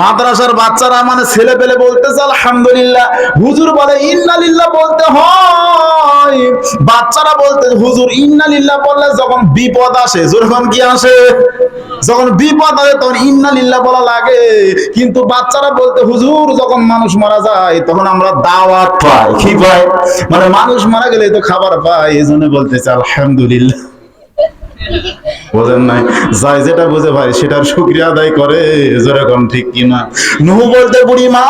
মাদ্রাসার বাচ্চারা মানে ছেলে পেলে বলতেছে, আলহামদুলিল্লাহ। হুজুর বলে, ইন্নালিল্লাহ বলতে হয়। বাচ্চারা বলতে, হুজুর, ইন্নালিল্লাহ বললে যখন বিপদ আসে, যখন কি আসে? যখন বিপদ আসে, তখন ইন্নালিল্লাহ বলা লাগে। কিন্তু বাচ্চারা বলতে, হুজুর, যখন মানুষ মারা যায়, তখন আমরা দাওয়াত পাই। কি পাই? মানে মানুষ মারা গেলে তো খাবার পাই এই জন্য বলতেছে, আলহামদুলিল্লাহ। বোঝেন নাই। যাই যেটা বুঝে ভাই, সেটার শুক্রিয়া আদায় করে যেরকম ঠিক কিনা। নুহু বলতে বুড়ি মা,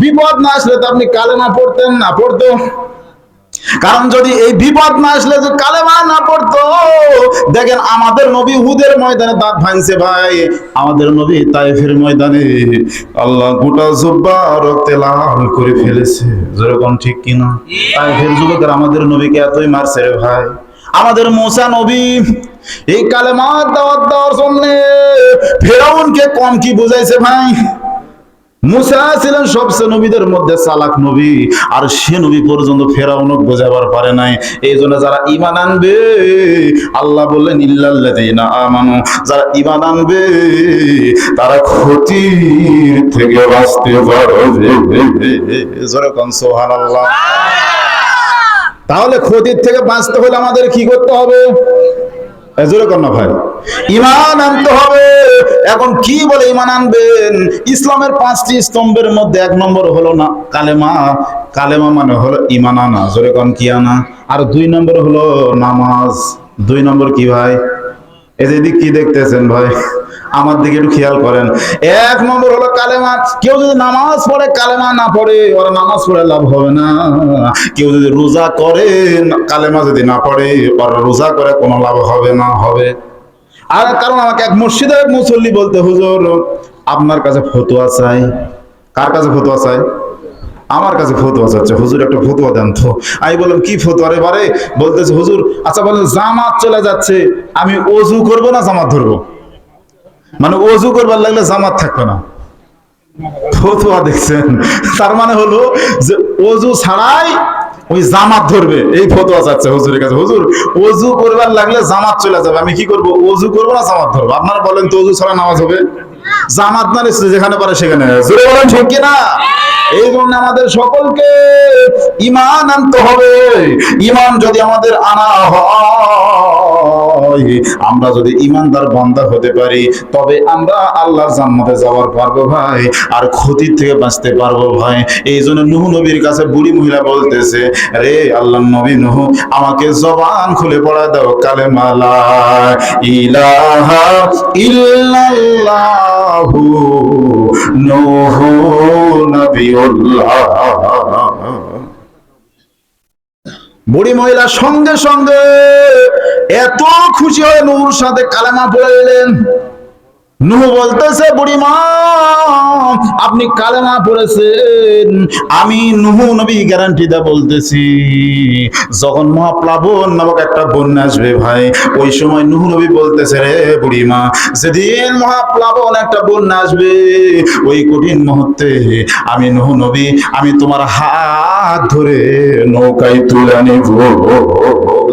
বিপদ না আসলে তো আপনি কালেমা পড়তেন না, পড়তো। কারণ যদি এই বিপদ না আসলে যে কালেমা না পড়তো, দেখেন আমাদের নবী হুদের ময়দানে দাঁত ভাঙছে ভাই, আমাদের নবী তাইফের ময়দানে আল্লাহ গোটা জুব্বা রক্তে লাল করে ফেলেছে। যেরকম ঠিক কিনা? তাইফের যুবকের আমাদের নবীকে এতই মারছে রে ভাই। আমাদের মোসা নবী এই কালে কালেমার দাওয়াত দেওয়ার জন্য ফেরাউনকে কম কি বুঝাইছে ভাই? মুসা ছিলেন সবচেয়ে নবীদের মধ্যে চালাক নবী, আর সে নবী পর্যন্ত ফেরাউনক বোঝাবার পারে নাই। এই জন্য যারা ইমান আনবে, আল্লাহ বললেন, ইল্লাল্লাযীনা আমানু। যারা ইমান আনবে, তারা ক্ষতির থেকে বাঁচতে পারবে। যেরকম সুবহানাল্লাহ। তাহলে ক্ষতির থেকে বাঁচতে হলে আমাদের কি করতে হবে? ভাই। ইমান আনতে হবে। এখন কি বলে ইমান আনবেন? ইসলামের পাঁচটি স্তম্ভের মধ্যে এক নম্বর হলো না, কালেমা। কালেমা মানে হলো ইমান আনা। কি আনা? আর দুই নম্বর হলো নামাজ। দুই নম্বর কি ভাই? এদিক কি দেখতেছেন ভাই? আমার দিকে একটু খেয়াল করেন। এক নম্বর হলো কালেমা। কেউ যদি নামাজ পড়ে, কালেমা না পড়ে, ওরা নামাজ পড়ে লাভ হবে না। কেউ যদি রোজা করে, কালেমা যদি না পড়ে, ওরা রোজা করে কোনো লাভ হবে না, হবে। আর কারণ আমাকে এক মসজিদের মুসল্লি বলতে, হুজুর, আপনার কাছে ফতোয়া চাই। কার কাছে ফতোয়া চাই? আমার কাছে ফতোয়া চাচ্ছে। হুজুর, একটা ফতোয়া দেন তো। আমি বললাম, কি ফতোয়া রে বারে? বলতেছে, হুজুর আচ্ছা বলেন, জামাত চলে যাচ্ছে। আমি অজু করব না জামাত ধরবো? মানে অজু করবার লাগলে জামাত থাকবে না। ফতোয়া দেখছেন? তার মানে হলো যে অজু ছাড়াই ওই জামাত ধরবে। এই ফতোয়া চাচ্ছে হুজুরের কাছে। হুজুর, অজু করবার লাগলে জামাত চলে যাবে। আমি কি করব? অজু করব না, জামাত ধরবো? আপনারা বলেন তো, অজু ছাড়া নামাজ হবে? জামাত না যেখানে পারে সেখানে। জোরে বলেন ঠিক কিনা? এই জন্য আমাদের সকলকে ইমান আনতে হবে। ইমান যদি আমাদের আনা হয় আমরা যদি ইমানদার বান্দা হতে পারি, তবে আমরা আল্লাহর জান্নাতে যাওয়ার পারব ভাই, আর ক্ষতির থেকে বাঁচতে পারব ভাই। এই জন্য নুহ নবীর কাছে বুড়ি মহিলা বলতেছে, রে আল্লাহ নবী নুহ, আমাকে জবান খুলে পড়া দাও কালে মালা ইলাহা ইল্লাল্লাহু নূহ নবিউল্লাহ। বুড়ি মহিলা সঙ্গে সঙ্গে এত খুশি হয়ে নূর সাথে কালেমা পড়লেন নুহ বলতেছে, বুড়ি মা, আপনি কালেমা পড়েছেন। আমি নুহ নবী গ্যারান্টি দা বলতেছি, যখন মহাপ্লাবন নামক একটা বন্যা আসবে ভাই, ওই সময় নুহ নবী বলতেছে, রে বুড়ি মা, যেদিন মহাপ্লাবন একটা বন্যা আসবে, ওই কঠিন মুহূর্তে আমি নুহ নবী, আমি তোমার হাত ধরে নৌকায় তুলে নিব।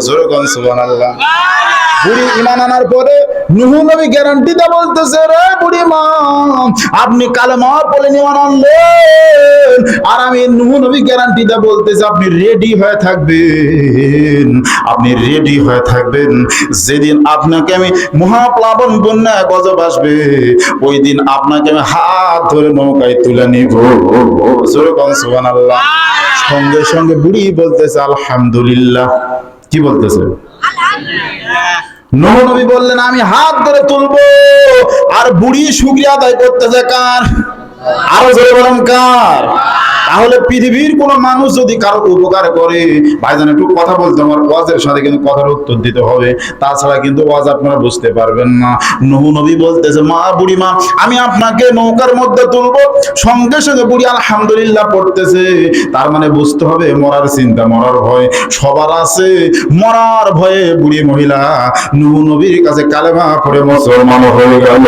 জোরে কোন সুবহানাল্লাহ। বুড়ি ইমান আনার পরে নুহু নবী গ্যারান্টি দা বলতেছে রে বুড়ি মা আপনি কালেমা বলে ইমান আনলেন। আর আমি নুহু নবী গ্যারান্টি দা বলতেছে আপনি রেডি হয়ে থাকবেন। আপনি রেডি হয়ে থাকবেন। যেদিন আপনাকে আমি মহাপ্লাবন বন্যা গজব আসবে ওই দিন আপনাকে আমি হাত ধরে নৌকায় তুলে নিব। সুবহানাল্লাহ। সঙ্গে সঙ্গে বুড়ি বলতেছে আলহামদুলিল্লাহ। কি বলতেছে? নবী বললেন আমি হাত ধরে তুলবো আর বুড়ি শুক্রিয়া আদায় করতেছে কার? আরও জোরে বলেন কার? তাহলে পৃথিবীর কোন মানুষ যদি কারও উপকার করে, ভাইজান একটু কথা বলতে আমার ওয়াজের সাথে কিন্তু কথার উত্তর দিতে হবে। তাছাড়া কিন্তু ওয়াজ আপনারা বুঝতে পারবেন না। নহু নবী বলতেছে, মা বুড়ি মা আমি আপনাকে নৌকার মধ্যে তুলবো, সঙ্গে সঙ্গে বুড়ি আলহামদুলিল্লাহ পড়তেছে। তার মানে বুঝতে হবে, মরার চিন্তা, মরার ভয় সবার আছে। মরার ভয়ে বুড়ি মহিলা নহু নবীর কাছে কালেমা পড়ে মুসলমান হয়ে গেল।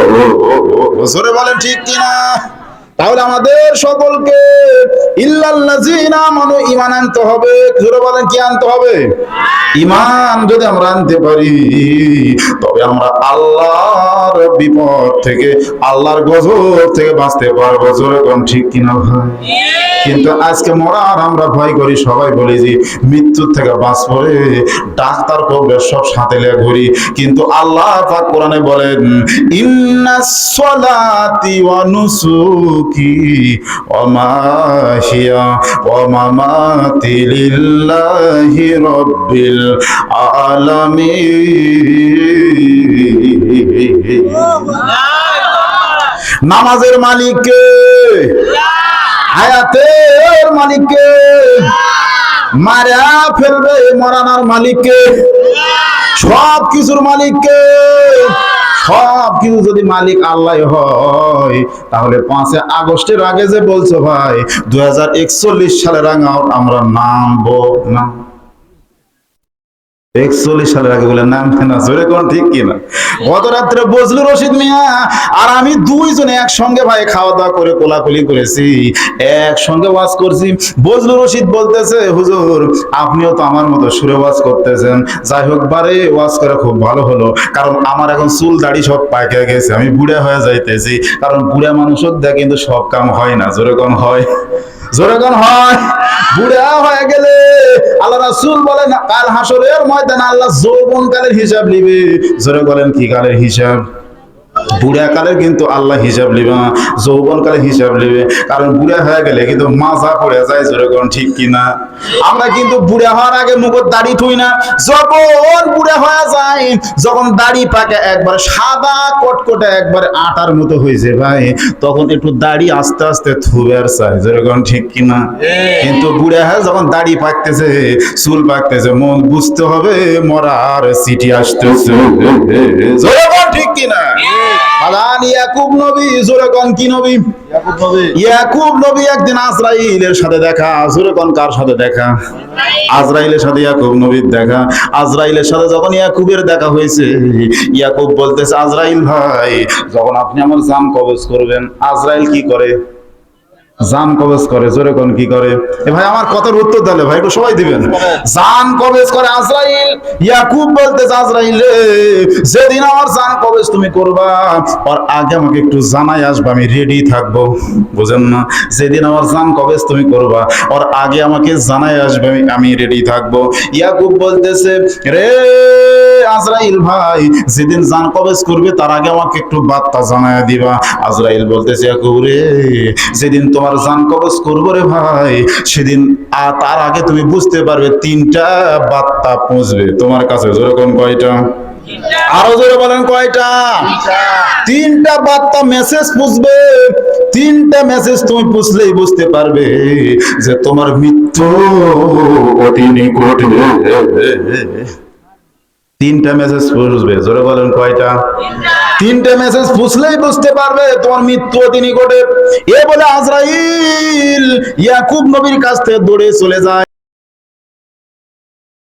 বলেন ঠিক কিনা? তাহলে আমাদের সকলকে ঈমান আনতে হবে। জোরে বলেন, কি আনতে হবে? ঈমান যদি আমরা আনতে পারি, তবে আমরা আল্লাহর বিপদ থেকে, আল্লাহর গজব থেকে বাঁচতে পারব। জোরে ঠিক কিনা ভাই? কিন্তু আজকে মরার আমরা ভয় করি, সবাই বলি যে, মৃত্যুর থেকে বাঁচবো রে। ডাক্তার কবে সব সাথে লিয়ে ঘুরি। কিন্তু আল্লাহ পাক কোরআনে বলেন, ইন্নাস সলাতি ওয়া নুসুকি ওয়া মামাতি লিল্লাহি রাব্বিল আলামিন। নামাজের মালিককে, হায়াতের মালিককে, মারা ফেলবে মরানার মালিককে সব কিছুর মালিককে সব কিছু যদি মালিক আল্লাহ হয়, তাহলে পাঁচে আগস্টের আগে যে বলছো ভাই দু সালের আগে আমরা নামবো না। একচল্লিশ সালের আগে বলে নাম জোরে কোন ঠিক কিনা গত রাত্রে বজলুর রশিদ মিয়া আর আমি দুইজনে একসঙ্গে ভাই খাওয়া দাওয়া করে কোলাকুলি করেছি, একসঙ্গে ওয়াজ করছি। বজলুর রশিদ বলতেছে, হুজুর, আপনিও তো আমার মতো সুরে ওয়াজ করতেছেন। যাই হোক, বারে ওয়াজ করে খুব ভালো হলো, কারণ আমার এখন চুল দাড়ি সব পাইকে গেছে, আমি বুড়া হয়ে যাইতেছি। কারণ বুড়া মানুষের দেয় কিন্তু সব কাম হয় না, জোরে কোন হয়? জোরে কোন হয়, বুড়া হয়ে গেলে আল্লাহ রাসূল বলেন, কাল হাসরের ময়দানে আল্লাহ যৌবন কালের হিসাব নিবে। জোরে বলেন কি কালের হিসাব? বুড়া কালের কিন্তু আল্লাহ হিসাব নিবে না যৌবন কালের হিসাব নিবে কারণ বুড়া হয়ে গেলে কিন্তু মাজা পড়ে যায় জোরে কোন ঠিক কিনা আমরা কিন্তু বুড়া হওয়ার আগে মুখের দাড়ি থুই না। যখন বুড়া হয়ে যায় যখন দাড়ি পাকে একবার সাদা কটকটে একবার আটার মতো হয়েছে ভাই তখন একটু দাড়ি আস্তে আস্তে থুবের চাই যেরকম ঠিক কিনা কিন্তু বুড়া হয়ে যখন দাড়ি পাকতেছে চুল পাকতেছে মন বুঝতে হবে মরার সিটি আসতেছে। যেরকম ঠিক কিনা আদান ইয়াকুব নবী যেরকম কি নবী? ইয়াকুব নবী। একদিন আজরাইলের সাথে দেখা। যেরকম কার সাথে দেখা? আজরাইলের সাথে ইয়াকুব নবীর দেখা। আজরাইলের সাথে যখন ইয়াকুবের দেখা হয়েছে ইয়াকুব বলতেছে আজরাইল ভাই যখন আপনি আমার জান কবজ করবেন আজরাইল কি করে? জান কবজ করে, জোরে কোন কি করে? এ ভাই, আমার কথার উত্তর দিলে ভাই, একটু সবাই দিবেন। জান কবজ করে আজরাইল, ইয়াকুব বলতেছে আজরাইল যেদিন আমার জান কবজ তুমি করবা, আর আগে আমাকে একটু জানাই আসবে, আমি রেডি থাকব। বুঝেন না? যেদিন আমার জান কবজ তুমি করবা, আর আগে আমাকে জানাই আসবে, আমি আমি রেডি থাকব। ইয়াকুব বলতেছে, রে আজরাইল ভাই, যেদিন জান কবজ করবে, তার আগে আমাকে একটু বার্তা জানায় দিবা। আজরাইল বলতেছে, ইয়াকুব রে, যেদিন তোমার জান কবজ করব রে ভাই। সেদিন তার আগে তুমি বুঝতে পারবে তিনটা বার্তা পৌঁছবে। তোমার কাছে যেরকম কয়টা? আরও জোরে বলেন কয়টা? তিনটা। বার্তা মেসেজ পুষবে তিনটা মেসেজ তুমি পুষলেই বুঝতে পারবে যে তোমার মৃত্যু অতি নিকটে। তিনটা মেসেজ পুষবে জোরে বলেন কয়টা? তিনটা মেসেজ পুষলেই বুঝতে পারবে, তোমার মৃত্যু তিনি ঘটে এ বলে আজরাইল, ইয়াকুব নবীর কাছ থেকে দৌড়ে চলে যায়।